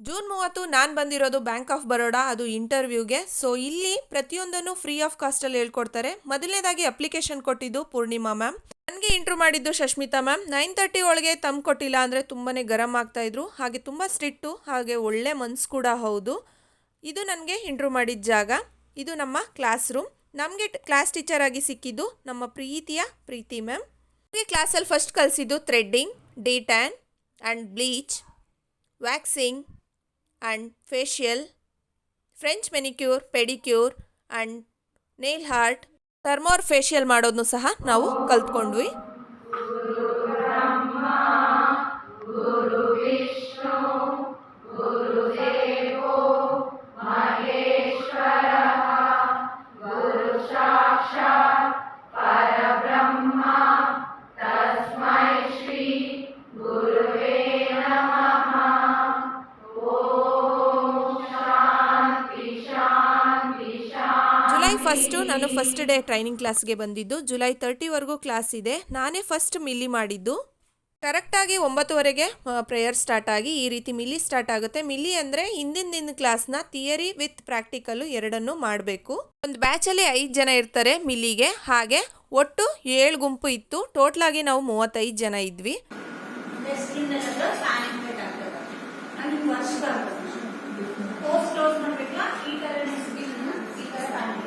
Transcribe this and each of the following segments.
June ಮೂವತ್ತು ನಾನು ಬಂದಿರೋದು ಬ್ಯಾಂಕ್ ಆಫ್ ಬರೋಡಾ ಅದು ಇಂಟರ್ವ್ಯೂಗೆ ಸೊ ಇಲ್ಲಿ ಪ್ರತಿಯೊಂದನ್ನು ಫ್ರೀ ಆಫ್ ಕಾಸ್ಟಲ್ಲಿ ಹೇಳ್ಕೊಡ್ತಾರೆ. ಮೊದಲನೇದಾಗಿ ಅಪ್ಲಿಕೇಶನ್ ಕೊಟ್ಟಿದ್ದು ಪೂರ್ಣಿಮಾ ಮ್ಯಾಮ್ ನನಗೆ ಇಂಟ್ರೂ ಮಾಡಿದ್ದು ಶಶ್ಮಿತಾ ಮ್ಯಾಮ್ ನೈನ್ ತರ್ಟಿ ಒಳಗೆ ತಮ್ ಕೊಟ್ಟಿಲ್ಲ ಅಂದರೆ ತುಂಬಾ ಗರಂ ಆಗ್ತಾ ಇದ್ರು. ಹಾಗೆ ತುಂಬ ಸ್ಟ್ರಿಕ್ಟು ಹಾಗೆ ಒಳ್ಳೆ ಮನ್ಸು ಕೂಡ ಹೌದು. ಇದು ನನಗೆ ಇಂಟ್ರೂ ಮಾಡಿದ ಜಾಗ. ಇದು ನಮ್ಮ ಕ್ಲಾಸ್ ರೂಮ್ ನಮಗೆ ಕ್ಲಾಸ್ ಟೀಚರ್ ಆಗಿ ಸಿಕ್ಕಿದ್ದು ನಮ್ಮ ಪ್ರೀತಿಯ ಪ್ರೀತಿ ಮ್ಯಾಮ್ ನಮಗೆ ಕ್ಲಾಸಲ್ಲಿ first ಕಲಿಸಿದ್ದು threading de tan and bleach waxing and facial French manicure pedicure and nail art thermo facial ಮಾಡೋದನ್ನು ಸಹ ನಾವು ಕಲ್ತ್ಕೊಂಡ್ವಿ. ಫಸ್ಟು ನಾನು ಫಸ್ಟ್ ಡೇ ಟ್ರೈನಿಂಗ್ ಕ್ಲಾಸ್ಗೆ ಬಂದಿದ್ದು. ಜುಲೈ ತರ್ಟಿವರೆಗೂ ಕ್ಲಾಸ್ ಇದೆ. ನಾನೇ ಫಸ್ಟ್ ಮಿಲ್ಲಿ ಮಾಡಿದ್ದು. ಕರೆಕ್ಟಾಗಿ ಒಂಬತ್ತುವರೆಗೆ ಪ್ರೇಯರ್ ಸ್ಟಾರ್ಟ್ ಆಗಿ ಈ ರೀತಿ ಮಿಲ್ಲಿ ಸ್ಟಾರ್ಟ್ ಆಗುತ್ತೆ. ಮಿಲ್ಲಿ ಅಂದರೆ ಹಿಂದಿನ ದಿನ ಕ್ಲಾಸ್ನ ಥಿಯರಿ ವಿತ್ ಪ್ರಾಕ್ಟಿಕಲ್ಲು ಎರಡನ್ನೂ ಮಾಡಬೇಕು. ಒಂದು ಬ್ಯಾಚಲ್ಲಿ ಐದು ಜನ ಇರ್ತಾರೆ ಮಿಲ್ಲಿಗೆ ಹಾಗೆ ಒಟ್ಟು ಏಳು ಗುಂಪು ಇತ್ತು. ಟೋಟ್ಲಾಗಿ ನಾವು ಮೂವತ್ತೈದು ಜನ ಇದ್ವಿ ಸ್ಕಿನ್ ಎಲ್ಲ ಪ್ಯಾನಿಕ್ ಬೇಟ್ ಆಗ್ತದೆ ಅದು ನಿಮ್ಗೆ ವರ್ಷ ಬರ್ತದೆ ಕೋರ್ಸ್ ಕ್ಲೋಸ್ ಮಾಡ್ಬೇಕಲ್ಲ ಈ ತರ ಸ್ಕಿನ್ ಈ ತರ ಪ್ಯಾನಿಕ್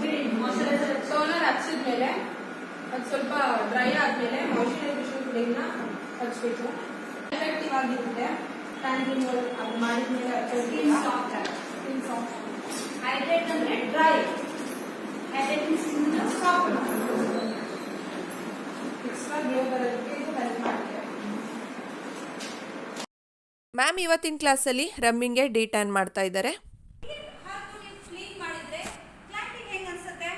ಬಿಡಿ ಮಾಯ್ಶ್ಚರೈಸರ್ ಟೋನರ್ ಹಚ್ಚಿದ್ಮೇಲೆ ಅದು ಸ್ವಲ್ಪ ಡ್ರೈ ಆದ್ಮೇಲೆ ಮಾಯಿಶ್ಚರೈಸೇಷನ್ ಕ್ರೀಮ್ನ ಹಚ್ಬೇಕು. ಎಫೆಕ್ಟಿವ್ ಆಗಿರುತ್ತೆ. ಟ್ಯಾನಿಂಗ್ ಅದು ಮಾಡಿದ್ಮೇಲೆ skin soft skin soft hydrate ಅಂದ್ರೆ dry hydrate skin soft extra glow ಬರೋದಕ್ಕೆ ಇದು ಹೆಲ್ಪ್ ಮ್ಯಾಮ್ ಇವತ್ತಿನ ಕ್ಲಾಸಲ್ಲಿ ರಮ್ಮಿಂಗೆ ಡಿ ಟ್ಯಾನ್ ಮಾಡ್ತಾ ಇದ್ದಾರೆ ಹಾಗೂ ನೀವು ಕ್ಲೀನ್ ಮಾಡಿದ್ರೆ ಕ್ಲಾಂಟಿಂಗ್ ಹೆಂಗ್ ಅನ್ಸುತ್ತೆ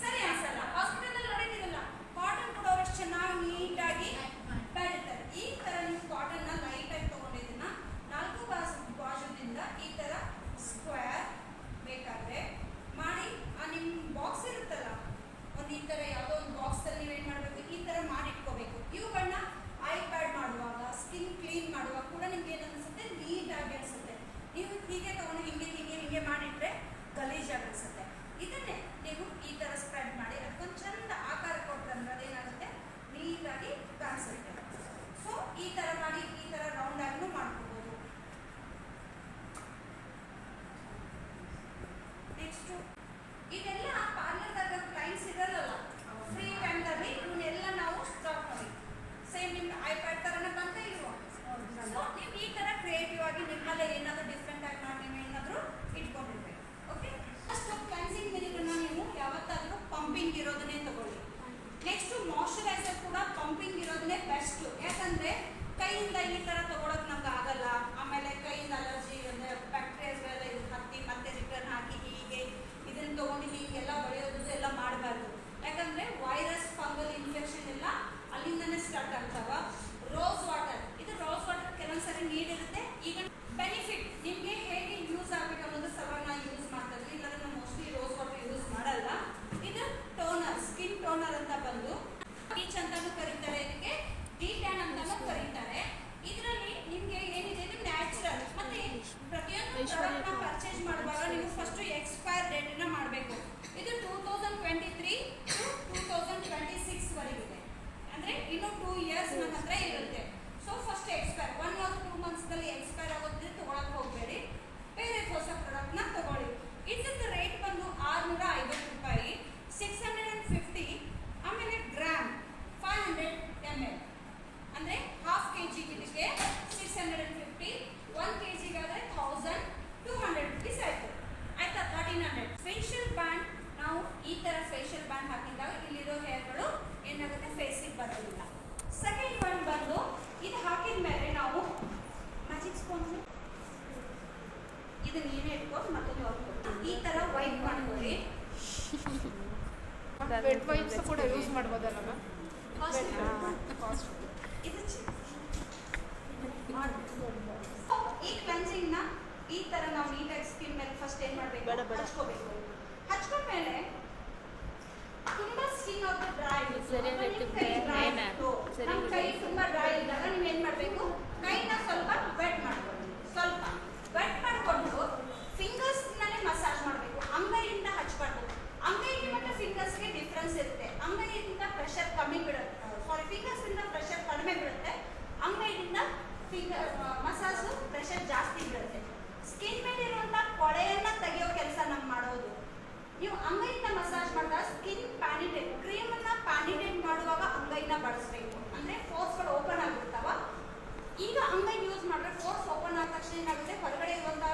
ಸರಿ ಅನ್ಸಲ್ಲ ಹಾಸ್ಪಿಟಲ್ ನೋಡಿದಿರಲ್ಲ ಕಾಟನ್ ಕೊಡೋರು ಎಷ್ಟು ಚೆನ್ನಾಗಿ ನೀಟಾಗಿ ಬೆಳಿತಾರೆ ಈ ತರ ನೀವು ಕಾಟನ್ನ ಲೈಟ್ ಆಗಿ ತಗೊಂಡಿದ್ದನ್ನ ನಾಲ್ಕು ಬಾಸ್ ಬಾಜುದಿಂದ ಈ ತರ ಸ್ಕ್ವೇರ್ ಬೇಕಾದ್ರೆ ಮಾಡಿ ಆ ನಿಮ್ ಬಾಕ್ಸ್ ಇರುತ್ತಲ್ಲ ಒಂದು ಈ ತರ ಯಾವುದೋ ಒಂದು ಬಾಕ್ಸ್ ಅಲ್ಲಿ ನೀವೇನ್ ಮಾಡ್ಬೇಕು ಈ ತರ ಮಾಡಿ ಇಟ್ಕೋಬೇಕು ಇವುಗಳನ್ನ ಐ ಪ್ಯಾಡ್ ಮಾಡುವಾಗ ಸ್ಕಿನ್ ಕ್ಲೀನ್ ಮಾಡುವಾಗ ಕೂಡ ನಿಮ್ಗೆ ಏನ್ ಅನ್ಸುತ್ತೆ ನೀಟಾಗಿ ಅನ್ಸುತ್ತೆ ನೀವು ಹೀಗೆ ತಗೊಂಡು ಹಿಂಗೆ ಹಿಂಗೆ ಹಿಂಗೆ ಮಾಡಿಟ್ರೆ ಗಲೀಜಾಗಿ ಅನ್ಸುತ್ತೆ ಇದನ್ನೇ ನೀವು ಈ ತರ ಸ್ಪ್ರೆಡ್ ಮಾಡಿ ಅದಕ್ಕೊಂದು ಚಂದ ಆಕಾರ ಕೊಟ್ಟಂದ್ರೆ ಅದೇನಾಗುತ್ತೆ ನೀಟಾಗಿ ಕಾಣಿಸುತ್ತೆ ಸೊ ಈ ತರ ಮಾಡಿ ಈ ತರ ರೌಂಡ್ ಆಗಿನೂ ಮಾಡ್ಕೋಬಹುದು ನೆಕ್ಸ್ಟ್ ಇದೆಲ್ಲ ಪಾರ್ಲರ್ದಾಗ ಕ್ಲೈಂಟ್ಸ್ ಇರಲ್ಲ ಫ್ರೀ ಟೈಮ್ದಲ್ಲಿ ಇವನ್ನೆಲ್ಲ ನಾವು ಸ್ಟಾಪ್ ಮಾಡಿ. ಸೇಮ್ ನಿಮ್ಮ ಐಪ್ಯಾಡ್ ಥರನೇ ಬಂತ ಇರುವ ಸೊ ನೀವು ಈ ಥರ ಕ್ರಿಯೇಟಿವ್ ಆಗಿ ನಿಮ್ಮಲ್ಲೇ ಏನಾದರೂ ಡಿಫ್ರೆಂಟ್ ಆಗಿ ಮಾಡಿ ನೀವು ಏನಾದರೂ ಇಟ್ಕೊಂಡಿರ್ಬೇಕು. ಓಕೆ ಫಸ್ಟ್ ಕ್ಲೆನ್ಸಿಂಗ್ ಮಿಲ್ಕ್ನ ನೀವು ಯಾವತ್ತಾದರೂ ಪಂಪಿಂಗ್ ಇರೋದನ್ನೇ ತಗೊಳ್ಳಿ. ನೆಕ್ಸ್ಟು ಮಾಯ್ಶ್ಚರೈಸರ್ ಕೂಡ ಪಂಪಿಂಗ್ ಇರೋದನ್ನೇ ಬೆಸ್ಟು ಯಾಕಂದರೆ ಕೈಯಿಂದ ಈ ಥರ ತಗೊಳಕ್ಕೆ ನಮ್ಗೆ ಆಗಲ್ಲ. ಆಮೇಲೆ ಕೈಯಿಂದ ಅಲರ್ಜಿ ಅಂದರೆ ಬ್ಯಾಕ್ಟೀರಿಯಾಸ್ಗಳೆಲ್ಲ ಇದು ಹತ್ತಿ ಮತ್ತೆ ರಿಟರ್ನ್ ಹಾಕಿ ಹೀಗೆ ಇದನ್ನ ತಗೊಂಡು ಹೀಗೆಲ್ಲ ಬಳೆಯೋದು ಎಲ್ಲ ಮಾಡಬಾರ್ದು ಯಾಕಂದ್ರೆ ವೈರಸ್ ಫಂಗಲ್ ಇನ್ಫೆಕ್ಷನ್ ಎಲ್ಲ ಅಲ್ಲಿಂದನೇ ಸ್ಟಾರ್ಟ್ ಆಗ್ತಾವ ರೋಸ್ ವಾಟರ್ ಇದು ರೋಸ್ ವಾಟರ್ ಕೆಲವೊಂದು ಸರಿ ನೀಡಿರುತ್ತೆ ಈಗ ಬೆನಿಫಿಟ್ ನಿಮಗೆ ಹೇಗೆ ಯೂಸ್ ಆಗಬೇಕು ಅನ್ನೋದು ಸಲುವಾಗಿ ನಾವು ಯೂಸ್ ಮಾಡ್ತಾ ಇದ್ವಿ ಇಲ್ಲಾಂದ್ರೆ ನಾವು ಮೋಸ್ಟ್ಲಿ ರೋಸ್ ವಾಟರ್ ಯೂಸ್ ಮಾಡಲ್ಲ ಇದು ಟೋನರ್ ಸ್ಕಿನ್ ಟೋನರ್ ಅಂತ ಬಂದು ಬೀಚ್ ಅಂತಾನು ಕರೀತಾರೆ ಇದಕ್ಕೆ ಡಿ ಟ್ಯಾನ್ ಅಂತಾನು ಕರೀತಾರೆ ಇದರಲ್ಲಿ ನಿಮಗೆ ಏನಿದೆ ಇದು ನ್ಯಾಚುರಲ್ ಮತ್ತೆ ಪ್ರತಿಯೊಂದು ಪ್ರಾಡಕ್ಟ್ನ ಪರ್ಚೇಸ್ ಮಾಡುವಾಗ ನೀವು ಫಸ್ಟ್ ಎಕ್ಸ್ಪೈರ್ ಡೇಟನ್ನ ಮಾಡಬೇಕು ಇದು two thousand twenty three to two thousand twenty six ವರೆಗಿದೆ ಅಂದ್ರೆ ಇನ್ನು ಟೂ ಇಯರ್ಸ್ ನನ್ನ ಹತ್ರ ಇರುತ್ತೆ so first expire one or two ಮಂತ್ಸ್ದಲ್ಲಿ expire ಆಗೋದ್ರೆ ತಗೊಳಕ್ ಹೋಗಬೇಡಿ ಬೇರೆ ಹೊಸ ಪ್ರಾಡಕ್ಟ್ನ ತಗೊಳ್ಳಿ ಇದ್ರದ್ದು ರೇಟ್ ಬಂದು ಆರುನೂರ ಐವತ್ತು ರೂಪಾಯಿ ಸಿಕ್ಸ್ ಹಂಡ್ರೆಡ್ ಆ್ಯಂಡ್ ಫಿಫ್ಟಿ ಆಮೇಲೆ gram five hundred M L ಅಂದರೆ ಹಾಫ್ ಕೆ ಜಿ ಇದಕ್ಕೆ six hundred and fifty one K ಜಿಗಾದರೆ thousand two hundred rupees ಆಯಿತು ಆಯ್ತಾ ತರ್ಟೀನ್ ಹಂಡ್ರೆಡ್ ಫೇಶಿಯಲ್ ಬ್ಯಾಂಡ್ ನಾವು ಈ ಥರ ಫೇಶಿಯಲ್ ಬ್ಯಾಂಡ್ ಹಾಕಿದಾಗ ಇಲ್ಲಿರೋ ಹೇರ್ಗಳು ಏನಾಗುತ್ತೆ ಫೇಸಿಗೆ ಬರೋದಿಲ್ಲ ಸೆಕೆಂಡ್ ಒನ್ ಬಂದು ಇದು ಹಾಕಿದ ಮೇಲೆ ನಾವು ಮ್ಯಾಜಿಕ್ ಸ್ಪೋನ್ಸ್ ಇದು ಮತ್ತೊಂದು ಅವ್ರು ಈ ಥರ ವೈಪ್ ಮಾಡ್ಕೊಳ್ಳಿ. ವೆಟ್ ವೈಪ್ಸ್ ಕೂಡ ಯೂಸ್ ಮಾಡ್ಬೋದಲ್ಲ ಮ್ಯಾಮ್ ಈ ಕ್ಲೆನ್ಸಿಂಗ್ನ ಈ ತರ ನಾವು ನೀಟಾಗಿ ಸ್ಕಿನ್ ಮೇಲೆ ಫಸ್ಟ್ ಏನ್ ಮಾಡ್ಬೇಕು? ಹಚ್ಕೋಬೇಕು. ಹಚ್ಕೊಂಡ್ಮೇಲೆ ತುಂಬಾ ಸ್ಕಿನ್ ಆಫ್ ಡ್ರೈ. ಡ್ರೈ ಏನ? ಸರಿ, ನಮ್ಮ ಕೈ ತುಂಬ ಡ್ರೈ ಇದ್ದಾಗ ನೀವು ಸ್ವಲ್ಪ ಮಾಡ್ಬೇಕು ಕೈನ ಮಸಾಜ್ ಪ್ರೆಷರ್ ಜಾಸ್ತಿ ಬೀಳುತ್ತೆ ಸ್ಕಿನ್ ಮೇಲೆ ಇರುವಂತ ಕೊಳೆಯನ್ನ ತೆಗೆಯೋ ಕೆಲಸ ನಾವು ಮಾಡೋದು ನೀವು ಅಂಗೈನ ಮಾಡಿದಾಗ ಸ್ಕಿನ್ ಪ್ಯಾನಿಟೇಟ್ ಕ್ರೀಮ್ ಅನ್ನ ಪ್ಯಾನಿಟೇಟ್ ಮಾಡುವಾಗ ಅಂಗೈನ ಬಳಸಬೇಕು. ಅಂದ್ರೆ ಫೋರ್ಸ್ಗಳು ಓಪನ್ ಆಗಿರ್ತಾವ ಈಗ ಅಂಗೈ ಯೂಸ್ ಮಾಡಿದ್ರೆ ಫೋರ್ಸ್ ಓಪನ್ ಆದ ತಕ್ಷಣ ಏನಾಗುತ್ತೆ? ಹೊರಗಡೆ ಇರುವಂತ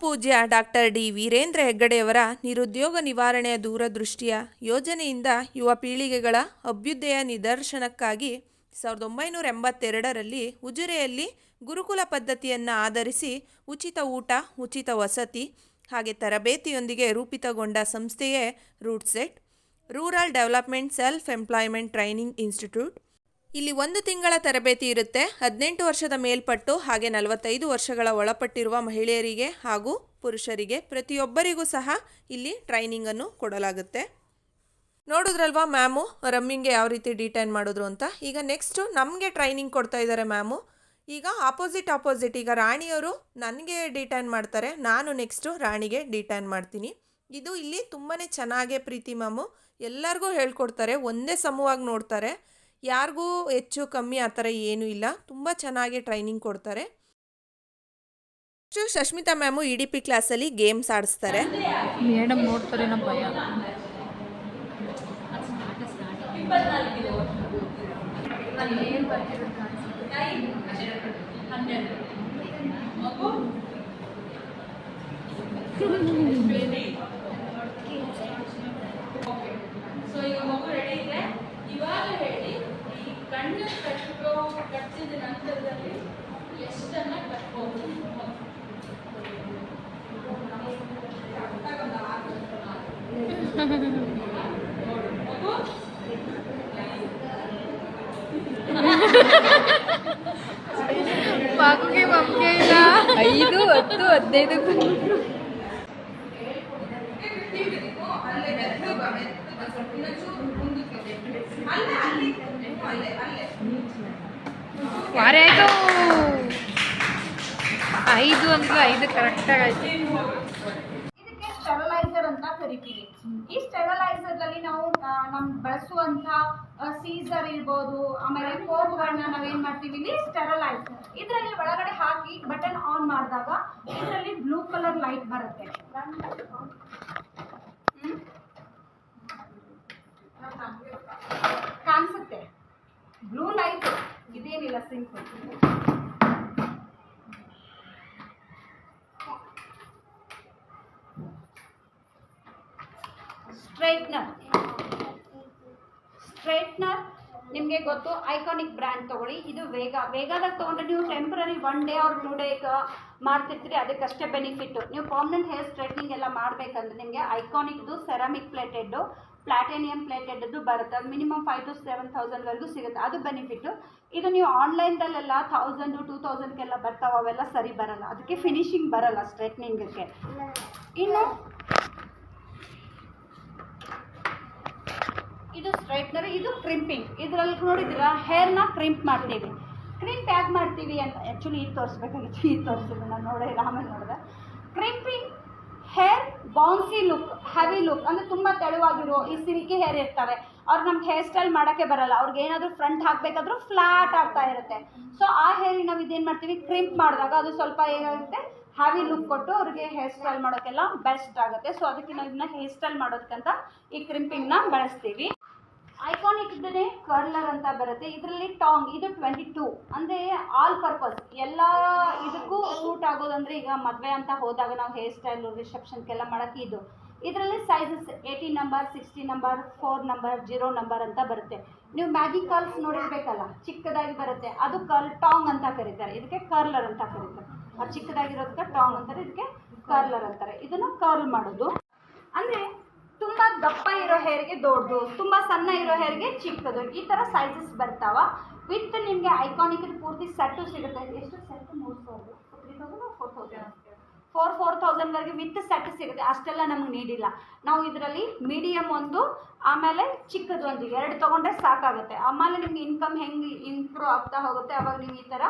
ಪೂಜ್ಯ ಡಾಕ್ಟರ್ ಡಿ ವೀರೇಂದ್ರ ಹೆಗ್ಗಡೆಯವರ ನಿರುದ್ಯೋಗ ನಿವಾರಣೆಯ ದೂರದೃಷ್ಟಿಯ ಯೋಜನೆಯಿಂದ ಯುವ ಪೀಳಿಗೆಗಳ ಅಭ್ಯುದಯ ನಿದರ್ಶನಕ್ಕಾಗಿ ಸಾವಿರದ ಒಂಬೈನೂರ ಎಂಬತ್ತೆರಡರಲ್ಲಿ ಉಜಿರೆಯಲ್ಲಿ ಗುರುಕುಲ ಪದ್ಧತಿಯನ್ನು ಆಧರಿಸಿ ಉಚಿತ ಊಟ, ಉಚಿತ ವಸತಿ ಹಾಗೆ ತರಬೇತಿಯೊಂದಿಗೆ ರೂಪಿತಗೊಂಡ ಸಂಸ್ಥೆಯೇ RUDSET. Rural development self employment training institute. ಇಲ್ಲಿ ಒಂದು ತಿಂಗಳ ತರಬೇತಿ ಇರುತ್ತೆ. ಹದಿನೆಂಟು ವರ್ಷದ ಮೇಲ್ಪಟ್ಟು ಹಾಗೆ ನಲವತ್ತೈದು ವರ್ಷಗಳ ಒಳಪಟ್ಟಿರುವ ಮಹಿಳೆಯರಿಗೆ ಹಾಗೂ ಪುರುಷರಿಗೆ ಪ್ರತಿಯೊಬ್ಬರಿಗೂ ಸಹ ಇಲ್ಲಿ ಟ್ರೈನಿಂಗನ್ನು ಕೊಡಲಾಗುತ್ತೆ. ನೋಡಿದ್ರಲ್ವಾ ಮ್ಯಾಮು? ರಮ್ಮಿಂಗ್ಗೆ ಯಾವ ರೀತಿ ಡಿಟೈನ್ ಮಾಡಿದ್ರು ಅಂತ? ಈಗ ನೆಕ್ಸ್ಟು ನಮಗೆ ಟ್ರೈನಿಂಗ್ ಕೊಡ್ತಾ ಇದ್ದಾರೆ ಮ್ಯಾಮು. ಈಗ ಆಪೋಸಿಟ್ ಆಪೋಸಿಟ್ ಈಗ ರಾಣಿಯವರು ನನಗೆ ಡಿಟೈನ್ ಮಾಡ್ತಾರೆ, ನಾನು ನೆಕ್ಸ್ಟು ರಾಣಿಗೆ ಡಿಟೈನ್ ಮಾಡ್ತೀನಿ. ಇದು ಇಲ್ಲಿ ತುಂಬಾ ಚೆನ್ನಾಗೆ ಪ್ರೀತಿ ಮ್ಯಾಮು. ಎಲ್ಲರಿಗೂ ಹೇಳ್ಕೊಡ್ತಾರೆ, ಒಂದೇ ಸಮವಾಗಿ ನೋಡ್ತಾರೆ. ಯಾರಿಗೂ ಹೆಚ್ಚು ಕಮ್ಮಿ ಆ ಥರ ಏನೂ ಇಲ್ಲ. ತುಂಬ ಚೆನ್ನಾಗಿ ಟ್ರೈನಿಂಗ್ ಕೊಡ್ತಾರೆ. Next Sushmita ma'am E D P ಕ್ಲಾಸಲ್ಲಿ ಗೇಮ್ಸ್ ಆಡಿಸ್ತಾರೆ. ಮೇಡಮ್ ನೋಡ್ತಾರೆ ನಮ್ಮ ಭಯ. ಸೊ ಈ ಕಣ್ಣು ಕಟ್ಟು ಕಟ್ಟಿದ ನಂತರದಲ್ಲಿ ಎಷ್ಟನ್ನ ಕಟ್ಬೋದು ಮಗು ಮಗುಗೆ ಮಮ್ಗೆ ಇಲ್ಲ ಐದು ಹತ್ತು ಹದಿನೈದು ಆಯ್ತು. ಐದು ಅಂದ್ರೆ ಐದು ಕರೆಕ್ಟಾಗಿ ಆಯ್ತು. ಇದಕ್ಕೆ ಸ್ಟೆರಲೈಸರ್ ಅಂತ ಕರಿತೀವಿ. ಈ ಸ್ಟೆರಲೈಸರ್ ಅಲ್ಲಿ ನಾವು ನಮ್ ಬಳಸುವಂತ ಸೀಸರ್ ಇರ್ಬೋದು ಆಮೇಲೆ ಕೋಪ್ಗಳನ್ನ ನಾವೇನ್ ಮಾಡ್ತೀವಿ? ಇಲ್ಲಿ ಸ್ಟೆರಲೈಸರ್ ಇದರಲ್ಲಿ ಒಳಗಡೆ ಹಾಕಿ ಬಟನ್ ಆನ್ ಮಾಡಿದಾಗ ಇದರಲ್ಲಿ ಬ್ಲೂ ಕಲರ್ ಲೈಟ್ ಬರುತ್ತೆ. ಕಾಣಿಸುತ್ತೆ. ಬ್ಲೂ ಲೈಟ್ ಇದೇನಿಲ್ಲ ಸಿಂಪಲ್ ಸ್ಟ್ರೈಟ್ನರ್ ಸ್ಟ್ರೈಟ್ನರ್ ನಿಮಗೆ ಗೊತ್ತು ಐಕಾನಿಕ್ ಬ್ರ್ಯಾಂಡ್ ತಗೊಳ್ಳಿ. ಇದು ವೇಗ, ವೇಗದಾಗ ತೊಗೊಂಡ್ರೆ ನೀವು temporary one day or two day ಮಾಡ್ತಿರ್ತೀರಿ, ಅದಕ್ಕಷ್ಟೇ ಬೆನಿಫಿಟ್ಟು ನೀವು ಪರ್ಮನೆಂಟ್ ಹೇರ್ ಸ್ಟ್ರೈಟ್ನಿಂಗ್ ಎಲ್ಲ ಮಾಡಬೇಕಂದ್ರೆ ನಿಮಗೆ ಐಕಾನಿಕ್ದು ಸೆರಾಮಿಕ್ ಪ್ಲೇಟೆಡ್ಡು ಪ್ಲಾಟೇನಿಯಂ ಪ್ಲೇಟೆಡ್ದು ಬರುತ್ತೆ. ಅದು ಮಿನಿಮಮ್ ಫೈವ್ ಟು ಸೆವೆನ್ ತೌಸಂಡ್ವರೆಗೂ ಸಿಗುತ್ತೆ. ಅದು ಬೆನಿಫಿಟ್ಟು ಇದು ನೀವು ಆನ್ಲೈನ್ದಲ್ಲೆಲ್ಲ ಥೌಸಂಡು ಟೂ ತೌಸಂಡ್ಗೆಲ್ಲ ಬರ್ತಾವೆ, ಅವೆಲ್ಲ ಸರಿ ಬರಲ್ಲ. ಅದಕ್ಕೆ ಫಿನಿಶಿಂಗ್ ಬರಲ್ಲ ಸ್ಟ್ರೈಟ್ನಿಂಗಕ್ಕೆ ಇನ್ನು ಇದು ಸ್ಟ್ರೈಟ್ನರ್ ಇದು ಕ್ರಿಂಪಿಂಗ್ ಇದರಲ್ಲಿ ನೋಡಿದ್ರ ಹೇರ್ನ ಕ್ರಿಂಪ್ ಮಾಡ್ತೀವಿ. ಕ್ರಿಂಪ್ ಯಾಕೆ ಮಾಡ್ತೀವಿ ಅಂತ ಆ್ಯಕ್ಚುಲಿ ಇದು ತೋರಿಸ್ಬೇಕಾಗಿತ್ತು. ಇದು ತೋರಿಸಿದ್ರು ನಾನು ನೋಡಿ, ಆಮೇಲೆ ನೋಡಿದೆ. Crimping hair bouncy look heavy look ಅಂದರೆ ತುಂಬ ತೆಳುವಾಗಿರೋ ಈ ಸಿಲ್ಕಿ ಹೇರ್ ಇರ್ತವೆ. ಅವ್ರು ನಮ್ಗೆ ಹೇರ್ ಸ್ಟೈಲ್ ಮಾಡೋಕ್ಕೆ ಬರಲ್ಲ. ಅವ್ರಿಗೆ ಏನಾದರೂ ಫ್ರಂಟ್ ಹಾಕಬೇಕಾದ್ರೂ ಫ್ಲಾಟ್ ಆಗ್ತಾ ಇರುತ್ತೆ. ಸೊ ಆ ಹೇರಿಗೆ ನಾವು ಇದೇನು ಮಾಡ್ತೀವಿ? ಕ್ರಿಂಪ್ ಮಾಡಿದಾಗ ಅದು ಸ್ವಲ್ಪ ಏನಾಗುತ್ತೆ? ಹ್ಯಾವಿ ಲುಕ್ ಕೊಟ್ಟು ಅವ್ರಿಗೆ ಹೇರ್ ಸ್ಟೈಲ್ ಮಾಡೋಕ್ಕೆಲ್ಲ ಬೆಸ್ಟ್ ಆಗುತ್ತೆ. ಸೊ ಅದಕ್ಕೆ ನಾವು ಇದನ್ನ ಹೇರ್ ಸ್ಟೈಲ್ ಮಾಡೋದಕ್ಕಂತ ಈ ಕ್ರಿಂಪಿಂಗ್ನ ಬಳಸ್ತೀವಿ. ಐಕಾನಿಕ್ ಇದ್ದೇ ಕರ್ಲರ್ ಅಂತ ಬರುತ್ತೆ. ಇದರಲ್ಲಿ ಟಾಂಗ್ ಇದು ಟ್ವೆಂಟಿ ಟೂ ಅಂದರೆ ಆಲ್ ಪರ್ಪಸ್ ಎಲ್ಲ ಇದಕ್ಕೂ ಸೂಟ್ ಆಗೋದಂದ್ರೆ ಈಗ ಮದುವೆ ಅಂತ ಹೋದಾಗ ನಾವು ಹೇರ್ ಸ್ಟೈಲು ರಿಸೆಪ್ಷನ್ಗೆಲ್ಲ ಮಾಡೋಕ್ಕೆ ಇದು. ಇದರಲ್ಲಿ sizes eighty number sixty number four number zero number ಅಂತ ಬರುತ್ತೆ. ನೀವು ಮ್ಯಾಗಿ ಕರ್ಲ್ಸ್ ನೋಡಿರ್ಬೇಕಲ್ಲ, ಚಿಕ್ಕದಾಗಿ ಬರುತ್ತೆ. ಅದು ಕರ್ಲ್ ಟಾಂಗ್ ಅಂತ ಕರೀತಾರೆ. ಇದಕ್ಕೆ ಕರ್ಲರ್ ಅಂತ ಕರೀತಾರೆ. ಚಿಕ್ಕದಾಗಿರೋದಕ್ಕೆ ಟಾಂಗ್ ಅಂತಾರೆ. ಇದಕ್ಕೆ ಕರ್ಲರ್ ಅಂತಾರೆ. ಇದನ್ನು ಕರ್ಲ್ ಮಾಡೋದು. ಅಂದರೆ ತುಂಬ ದಪ್ಪ ಇರೋ ಹೇರ್ಗೆ ದೊಡ್ಡದು, ತುಂಬ ಸಣ್ಣ ಇರೋ ಹೇರ್ಗೆ ಚಿಕ್ಕದು. ಈ ಥರ ಸೈಜಸ್ ಬರ್ತಾವ. ವಿತ್ ನಿಮಗೆ ಐಕಾನಿಕ್ ಪೂರ್ತಿ ಸೆಟ್ಟು ಸಿಗುತ್ತೆ. ಎಷ್ಟು ಸೆಟ್ ಮೂರು ಸಾವಿರ. ಫೋರ್ ತೌಸಂಡ್ ಫೋರ್ ತೌಸಂಡ್ವರೆಗೆ ವಿತ್ ಸೆಟ್ ಸಿಗುತ್ತೆ. ಅಷ್ಟೆಲ್ಲ ನಮಗೆ ನೀಡಿಲ್ಲ. ನಾವು ಇದರಲ್ಲಿ ಮೀಡಿಯಮ್ ಒಂದು, ಆಮೇಲೆ ಚಿಕ್ಕದು ಒಂದು. ಎರಡು ತೊಗೊಂಡ್ರೆ ಸಾಕಾಗುತ್ತೆ. ಆಮೇಲೆ ನಿಮ್ಗೆ ಇನ್ಕಮ್ ಹೆಂಗೆ ಇಂಪ್ರೂವ್ ಆಗ್ತಾ ಹೋಗುತ್ತೆ, ಅವಾಗ ನೀವು ಈ ಥರ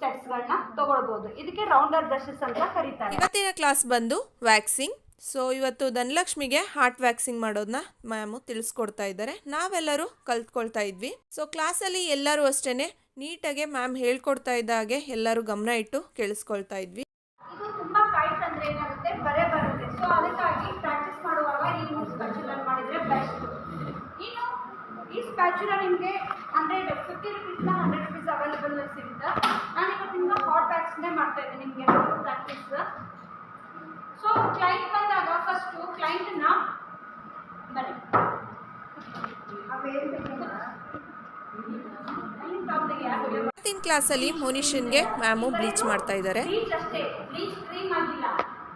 ಸೆಟ್ಸ್ಗಳನ್ನ ತೊಗೊಳ್ಬೋದು. ಇದಕ್ಕೆ ರೌಂಡರ್ ಬ್ರಷಸ್ ಅಂತ ಕರೀತಾರೆ. ಇವತ್ತಿನ ಕ್ಲಾಸ್ ಬಂದು ವ್ಯಾಕ್ಸಿಂಗ್ ಸೊ ಇವತ್ತು ಧನಲಕ್ಷ್ಮಿಗೆ ಹಾರ್ಟ್ ವ್ಯಾಕ್ಸಿಂಗ್ ಮಾಡೋದನ್ನ ಮ್ಯಾಮು ತಿಳಿಸ್ಕೊಡ್ತಾ ಇದ್ದಾರೆ. ನಾವೆಲ್ಲರೂ ಕಲ್ತ್ಕೊಳ್ತಾ ಇದ್ವಿ. ಸೊ ಕ್ಲಾಸಲ್ಲಿ ಎಲ್ಲರೂ ಅಷ್ಟೇ ನೀಟಾಗೆ ಮ್ಯಾಮ್ ಹೇಳ್ಕೊಡ್ತಾ ಇದ್ದ ಹಾಗೆ ಎಲ್ಲರೂ ಗಮನ ಇಟ್ಟು ಕೇಳಿಸ್ಕೊಳ್ತಾ ಇದ್ವಿ. ಇದು ತುಂಬಾ ಟೈಟ್ ಅಂದ್ರೆ ಏನಾಗುತ್ತೆ? ಬರೆ ಬರುತ್ತೆ. ಸೊ ಅದಕ್ಕಾಗಿ ಪ್ರಾಕ್ಟೀಸ್ ಮಾಡುವಾಗ ಈ ಮೂರು ಸ್ಪ್ಯಾಚುಲರ್ ಮಾಡಿದ್ರೆ ಬೆಸ್ಟ್ ಇನ್ನು ಈ ಸ್ಪ್ಯಾಚುಲರ್ ನಿಮಗೆ ಹಂಡ್ರೆಡ್ ಫಿಫ್ಟಿ ರುಪೀಸ್ನ ಹಂಡ್ರೆಡ್ ರುಪೀಸ್ ಅವೈಲೇಬಲ್ ಸಿಗುತ್ತೆ. ನಾನು ಇವತ್ತು ನಿಮ್ಗೆ ಹಾಟ್ ಬ್ಯಾಗ್ಸ್ನೇ ಮಾಡ್ತಾ ಇದ್ದೀನಿ ನಿಮಗೆ ಪ್ರಾಕ್ಟೀಸ್ ಸೊ ಕ್ಲೈಂಟ್ ಬಂದಾಗ ಫಸ್ಟು ಕ್ಲೈಂಟ್ನ ಬನ್ನಿ. ಇವತ್ತಿನ ಕ್ಲಾಸಲ್ಲಿ ಮೋನಿಷನ್ಗೆ ಮ್ಯಾಮು ಬ್ಲೀಚ್ ಮಾಡ್ತಾ ಇದ್ದಾರೆ. ಬ್ಲೀಚ್ ಅಷ್ಟೇ. ಬ್ಲೀಚ್ ಕ್ರೀಮ್ ಆಗಿಲ್ಲ.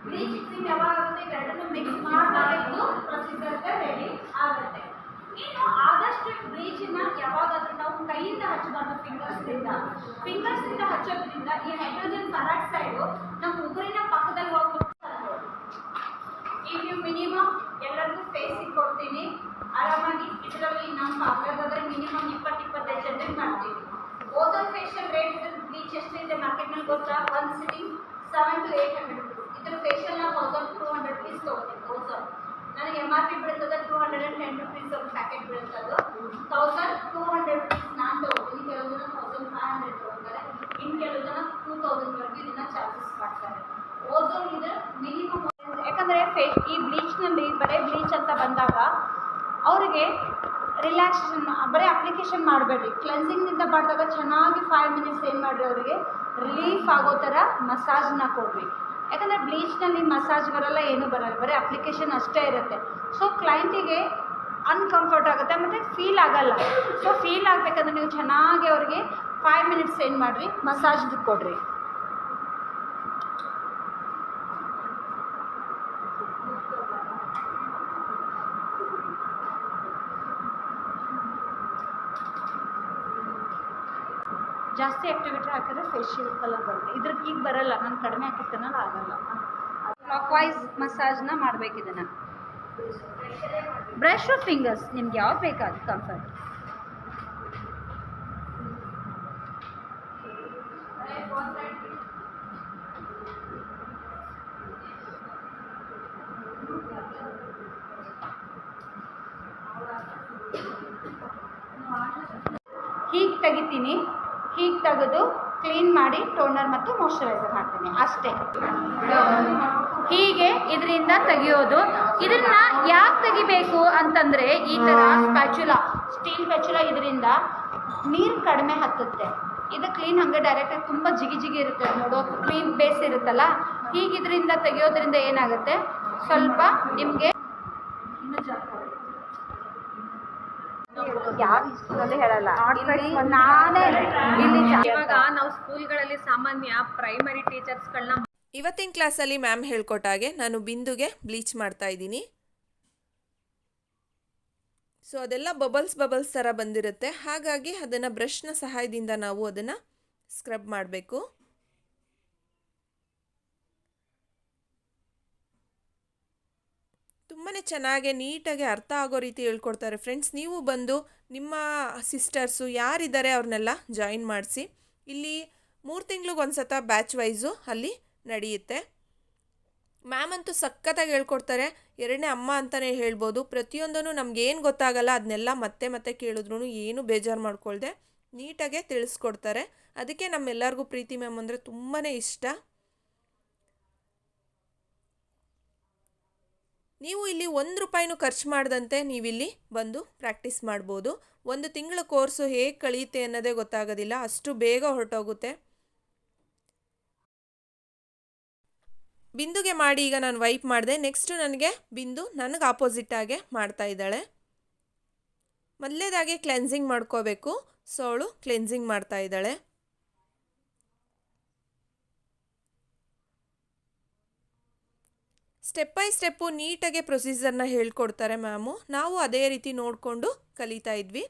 ಬ್ಲೀಚ್ ಕ್ರೀಮ್ ಯಾವಾಗ ಆಗುತ್ತೆ ಇವೆರಡನ್ನು ಮಿಕ್ಸ್ ಮಾಡಿದಾಗ ಇದು ಪ್ರೊಸೀಜರ್ ರೆಡಿ ಆಗುತ್ತೆ. ಇನ್ನು ಆದಷ್ಟು ಬ್ಲೀಚನ್ನ ಯಾವಾಗಾದ್ರೂ ನಾವು ಕೈಯಿಂದ ಹಚ್ಚಬಾರ್ದು ಫಿಂಗರ್ಸ್ನಿಂದ ಫಿಂಗರ್ಸ್ನಿಂದ ಹಚ್ಚೋದ್ರಿಂದ ಈ ಹೈಡ್ರೋಜನ್ ಪರಾಕ್ಸೈಡು ನಮ್ಮ ಉಗುರಿನ ಪಕ್ಕದಲ್ಲಿ ಹೋಗ್ಬೇಕು ಈಗ ನೀವು ಮಿನಿಮಮ್ ಎಲ್ಲರಿಗೂ ಫೇಸಿಗೆ ಕೊಡ್ತೀನಿ. ಆರಾಮಾಗಿ ಇದರಲ್ಲಿ ನಮ್ಮ ಪಾರ್ಲರ್ದಾದ್ರೆ ಮಿನಿಮಮ್ ಇಪ್ಪತ್ತು, ಇಪ್ಪತ್ತೈದು ಜನರಿಗೆ ಮಾಡ್ತೀವಿ ಓದನ್ ಫೇಶಿಯಲ್ ರೇಟ್ ಬೀಚ್ ಎಷ್ಟಿದೆ ಮಾರ್ಕೆಟ್ನಲ್ಲಿ ಗೊತ್ತಾ? ಒಂದು sitting seven to eight hundred ಇದ್ರ ಫೇಶಿಯಲ್ ನಾವು ತೌಸಂಡ್ ಟೂ ಹಂಡ್ರೆಡ್ ರುಪೀಸ್ ತೊಗೊತೀನಿ ತೌಸಂಡ್ ನನಗೆ ಎಂ ಆರ್ ಪಿ ಬೀಳ್ತದೆ two hundred and ten rupees ಒಂದು ಪ್ಯಾಕೆಟ್ ಬೀಳ್ತದೆ. ತೌಸಂಡ್ ಟೂ ಹಂಡ್ರೆಡ್ ರುಪೀಸ್ ನಾನು ತೊಗೊತೀನಿ. ಕೆಲವು ಜನ ತೌಸಂಡ್ ಫೈವ್ ಹಂಡ್ರೆಡ್ ತೊಗೊತಾರೆ. ಇನ್ನು ಕೆಲವು ಜನ ಟೂ ತೌಸಂಡ್ವರೆಗೂ ಇದನ್ನ ಚಾರ್ಜಸ್ ಮಾಡ್ತಾರೆ. ಓಝೋನ್ ಇದು ಮಿನಿಮಮ್ ಯಾಕಂದರೆ ಫೇ, ಈ ಬ್ಲೀಚ್ನಲ್ಲಿ ಬರೀ ಬ್ಲೀಚ್ ಅಂತ ಬಂದಾಗ ಅವರಿಗೆ ರಿಲ್ಯಾಕ್ಸೇಷನ್ ಬರೀ ಅಪ್ಲಿಕೇಶನ್ ಮಾಡಬೇಡ್ರಿ. ಕ್ಲೆನ್ಸಿಂಗ್ನಿಂದ ಮಾಡಿದಾಗ ಚೆನ್ನಾಗಿ ಫೈವ್ ಮಿನಿಟ್ಸ್ ಏನು ಮಾಡಿರಿ ಅವರಿಗೆ? ರಿಲೀಫ್ ಆಗೋ ಥರ ಮಸಾಜ್ನ ಕೊಡ್ರಿ. ಯಾಕಂದರೆ ಬ್ಲೀಚ್ನಲ್ಲಿ ಮಸಾಜ್ ಬರಲ್ಲ, ಏನೂ ಬರಲ್ಲ. ಬರೀ ಅಪ್ಲಿಕೇಶನ್ ಅಷ್ಟೇ ಇರುತ್ತೆ. ಸೊ ಕ್ಲೈಂಟಿಗೆ ಅನ್ಕಂಫರ್ಟ್ ಆಗುತ್ತೆ, ಮತ್ತು ಫೀಲ್ ಆಗಲ್ಲ. ಸೊ ಫೀಲ್ ಆಗಬೇಕಂದ್ರೆ ನೀವು ಚೆನ್ನಾಗಿ ಅವರಿಗೆ ಫೈವ್ ಮಿನಿಟ್ಸ್ ಏನು ಮಾಡಿರಿ? ಮಸಾಜ್ದು ಕೊಡ್ರಿ. ಕಲರ್ ಬರುತ್ತೆ ಇದ್ರಕ್ಕೆ ಈಗ ಬರಲ್ಲ ನಾನು ಕಡಿಮೆ ಹಾಕಿರ್ತೀನಲ್ಲ ಆಗಲ್ಲ. ಕ್ಲಾಕ್ ವೈಸ್ ಮಸಾಜ್ನ ಮಾಡ್ಬೇಕು ಇದನ್ನ. ಬ್ರಷ್ ಫಿಂಗರ್ಸ್ ನಿಮ್ಗೆ ಯಾವ್ದು ಬೇಕಾದ ಕಂಫರ್ಟ್ ಹೀಗೆ ತೆಗಿತೀನಿ. ಹೀಗೆ ತೆಗೆದು ಕ್ಲೀನ್ ಮಾಡಿ ಟೋನರ್ ಮತ್ತು ಮಾಯಶ್ಚರೈಸರ್ ಹಾಕ್ತೀನಿ. ಅಷ್ಟೇ. ಹೀಗೆ ಇದರಿಂದ ತೆಗೆಯೋದು. ಇದನ್ನ ಯಾಕೆ ತೆಗಿಬೇಕು ಅಂತಂದರೆ ಈ ಥರ ಸ್ಪ್ಯಾಚುಲ ಸ್ಟೀಲ್ ಸ್ಪ್ಯಾಚುಲ ಇದರಿಂದ ನೀರು ಕಡಿಮೆ ಹತ್ತುತ್ತೆ. ಇದು ಕ್ಲೀನ್ ಹಂಗೆ ಡೈರೆಕ್ಟಾಗಿ ತುಂಬ ಜಿಗಿ ಜಿಗಿ ಇರುತ್ತೆ ನೋಡು. ಕ್ಲೀನ್ ಬೇಸ್ ಇರುತ್ತಲ್ಲ. ಹೀಗಿದ್ರಿಂದ ತೆಗೆಯೋದ್ರಿಂದ ಏನಾಗುತ್ತೆ? ಸ್ವಲ್ಪ ನಿಮಗೆ ಯಾವ ಕ್ಲಾಸ್ ಹೇಳಲ್ಲ. ನಾನೇ ಇಲ್ಲಿ ಇವಾಗ ನಾವು ಸ್ಕೂಲ್ಗಳಲ್ಲಿ ಸಾಮಾನ್ಯ ಪ್ರೈಮರಿ ಟೀಚರ್ಸ್ಗಳನ್ನ ಇವತ್ತಿನ ಕ್ಲಾಸಲ್ಲಿ ಮ್ಯಾಮ್ ಹೇಳ್ಕೊಟ್ಟಾಗೆ ನಾನು ಬಿಂದುಗೆ ಬ್ಲೀಚ್ ಮಾಡ್ತಾ ಇದ್ದೀನಿ. ಸೊ ಅದೆಲ್ಲ ಬಬಲ್ಸ್ ಬಬಲ್ಸ್ ತರ ಬಂದಿರುತ್ತೆ. ಹಾಗಾಗಿ ಅದನ್ನು ಬ್ರಷ್ನ ಸಹಾಯದಿಂದ ನಾವು ಅದನ್ನ ಸ್ಕ್ರಬ್ ಮಾಡಬೇಕು. ತುಂಬಾ ಚೆನ್ನಾಗಿ ನೀಟಾಗಿ ಅರ್ಥ ಆಗೋ ರೀತಿ ಹೇಳ್ಕೊಡ್ತಾರೆ. ಫ್ರೆಂಡ್ಸ್ ನೀವು ಬಂದು ನಿಮ್ಮ ಸಿಸ್ಟರ್ಸು ಯಾರಿದ್ದಾರೆ ಅವ್ರನ್ನೆಲ್ಲ ಜಾಯಿನ್ ಮಾಡಿಸಿ. ಇಲ್ಲಿ ಮೂರು ತಿಂಗ್ಳಿಗೆ ಒಂದು ಸತ ಬ್ಯಾಚ್ ವೈಸು ಅಲ್ಲಿ ನಡೆಯುತ್ತೆ. ಮ್ಯಾಮ್ ಅಂತೂ ಸಖತ್ತಾಗಿ ಹೇಳ್ಕೊಡ್ತಾರೆ. ಎರಡನೇ ಅಮ್ಮ ಅಂತಲೇ ಹೇಳ್ಬೋದು. ಪ್ರತಿಯೊಂದನ್ನು ನಮ್ಗೆ ಏನು ಗೊತ್ತಾಗಲ್ಲ ಅದನ್ನೆಲ್ಲ ಮತ್ತೆ ಮತ್ತೆ ಕೇಳಿದ್ರು ಏನು ಬೇಜಾರು ಮಾಡ್ಕೊಳ್ದೆ. ನೀಟಾಗೆ ತಿಳಿಸ್ಕೊಡ್ತಾರೆ. ಅದಕ್ಕೆ ನಮ್ಮೆಲ್ಲರಿಗೂ ಪ್ರೀತಿ ಮ್ಯಾಮ್ ಅಂದರೆ ತುಂಬಾ ಇಷ್ಟ. ನೀವು ಇಲ್ಲಿ ಒಂದು ರೂಪಾಯಿನೂ ಖರ್ಚು ಮಾಡದಂತೆ ನೀವಿಲ್ಲಿ ಬಂದು ಪ್ರಾಕ್ಟೀಸ್ ಮಾಡ್ಬೋದು. ಒಂದು ತಿಂಗಳ ಕೋರ್ಸು ಹೇಗೆ ಕಳೆಯುತ್ತೆ ಅನ್ನೋದೇ ಗೊತ್ತಾಗೋದಿಲ್ಲ. ಅಷ್ಟು ಬೇಗ ಹೊರಟೋಗುತ್ತೆ. ಬಿಂದುಗೆ ಮಾಡಿ ಈಗ ನಾನು ವೈಪ್ ಮಾಡಿದೆ. ನೆಕ್ಸ್ಟು ನನಗೆ ಬಿಂದು ನನಗೆ ಆಪೋಸಿಟ್ಟಾಗೆ ಮಾಡ್ತಾ ಇದ್ದಾಳೆ. ಮೊದಲೇದಾಗಿ ಕ್ಲೆನ್ಸಿಂಗ್ ಮಾಡ್ಕೋಬೇಕು. ಸೊ ಅವಳು ಕ್ಲೆನ್ಸಿಂಗ್ ಮಾಡ್ತಾ ಇದ್ದಾಳೆ. ಸ್ಟೆಪ್ ಬೈ ಸ್ಟೆಪ್ಪು ನೀಟಾಗೆ ಪ್ರೊಸೀಜರ್ನ ಹೇಳ್ಕೊಡ್ತಾರೆ ಮ್ಯಾಮು. ನಾವು ಅದೇ ರೀತಿ ನೋಡಿಕೊಂಡು ಕಲಿತಾ ಇದ್ವಿ.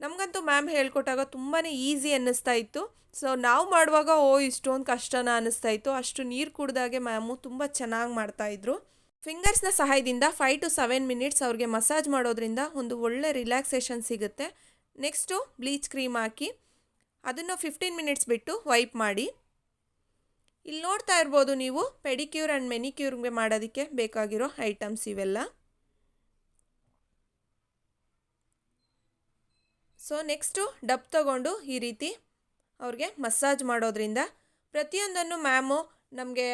ನಮಗಂತೂ ಮ್ಯಾಮ್ ಹೇಳ್ಕೊಟ್ಟಾಗ ತುಂಬಾ ಈಸಿ ಅನ್ನಿಸ್ತಾ ಇತ್ತು. ಸೊ ನಾವು ಮಾಡುವಾಗ, ಓ, ಇಷ್ಟೊಂದು ಕಷ್ಟನ ಅನ್ನಿಸ್ತಾ ಇತ್ತು. ಅಷ್ಟು ನೀರು ಕುಡ್ದಾಗೆ ಮ್ಯಾಮು ತುಂಬ ಚೆನ್ನಾಗಿ ಮಾಡ್ತಾಯಿದ್ರು ಫಿಂಗರ್ಸ್ನ ಸಹಾಯದಿಂದ ಫೈವ್ ಟು ಸೆವೆನ್ ಮಿನಿಟ್ಸ್ ಅವ್ರಿಗೆ ಮಸಾಜ್ ಮಾಡೋದ್ರಿಂದ ಒಂದು ಒಳ್ಳೆ ರಿಲ್ಯಾಕ್ಸೇಷನ್ ಸಿಗುತ್ತೆ. ನೆಕ್ಸ್ಟು ಬ್ಲೀಚ್ ಕ್ರೀಮ್ ಹಾಕಿ, ಅದನ್ನು ಫಿಫ್ಟೀನ್ ಮಿನಿಟ್ಸ್ ಬಿಟ್ಟು ವೈಪ್ ಮಾಡಿ. ಇಲ್ಲಿ ನೋಡ್ತಾ ಇರ್ಬೋದು ನೀವು ಪೆಡಿಕ್ಯೂರ್ ಆ್ಯಂಡ್ ಮೆನಿಕ್ಯೂರ್ಗೆ ಮಾಡೋದಕ್ಕೆ ಬೇಕಾಗಿರೋ ಐಟಮ್ಸ್ ಇವೆಲ್ಲ. ಸೊ ನೆಕ್ಸ್ಟು ಡಬ್ ತಗೊಂಡು ಈ ರೀತಿ ಅವ್ರಿಗೆ ಮಸಾಜ್ ಮಾಡೋದ್ರಿಂದ ಪ್ರತಿಯೊಂದನ್ನು ಮ್ಯಾಮು ನಮಗೆ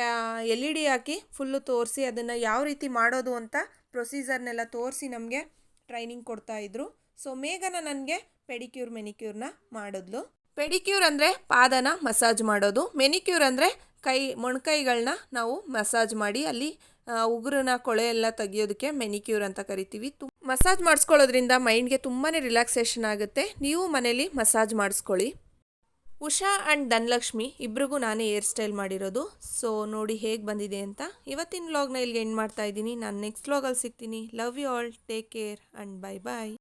ಎಲ್ ಇ ಡಿ ಹಾಕಿ ಫುಲ್ಲು ತೋರಿಸಿ ಅದನ್ನು ಯಾವ ರೀತಿ ಮಾಡೋದು ಅಂತ ಪ್ರೊಸೀಜರ್ನೆಲ್ಲ ತೋರಿಸಿ ನಮಗೆ ಟ್ರೈನಿಂಗ್ ಕೊಡ್ತಾಯಿದ್ರು ಸೊ ಮೇಘನ ನನಗೆ ಪೆಡಿಕ್ಯೂರ್, ಮೆನಿಕ್ಯೂರ್ನ ಮಾಡಿದ್ಲು. ಪೆಡಿಕ್ಯೂರ್ ಅಂದರೆ ಪಾದನ ಮಸಾಜ್ ಮಾಡೋದು. ಮೆನಿಕ್ಯೂರ್ ಅಂದರೆ ಕೈ ಮೊಣಕೈಗಳನ್ನ ನಾವು ಮಸಾಜ್ ಮಾಡಿ ಅಲ್ಲಿ ಉಗುರನ್ನ ಕೊಳೆ ಎಲ್ಲ ತೆಗಿಯೋದಕ್ಕೆ ಮೆನಿಕ್ಯೂರ್ ಅಂತ ಕರಿತೀವಿ. ತು ಮಸಾಜ್ ಮಾಡಿಸ್ಕೊಳ್ಳೋದ್ರಿಂದ ಮೈಂಡ್ಗೆ ತುಂಬಾ ರಿಲ್ಯಾಕ್ಸೇಷನ್ ಆಗುತ್ತೆ. ನೀವು ಮನೇಲಿ ಮಸಾಜ್ ಮಾಡಿಸ್ಕೊಳ್ಳಿ. ಉಷಾ ಆ್ಯಂಡ್ ಧನಲಕ್ಷ್ಮಿ ಇಬ್ರಿಗೂ ನಾನೇ ಹೇರ್ ಸ್ಟೈಲ್ ಮಾಡಿರೋದು. ಸೊ ನೋಡಿ ಹೇಗೆ ಬಂದಿದೆ ಅಂತ ಇವತ್ತಿನ ವ್ಲಾಗ್ನ ಇಲ್ಲಿಗೆ ಎಂಡ್ ಮಾಡ್ತಾ ಇದ್ದೀನಿ. ನಾನು ನೆಕ್ಸ್ಟ್ ವ್ಲಾಗಲ್ಲಿ ಸಿಗ್ತೀನಿ. Love you all take care and bye bye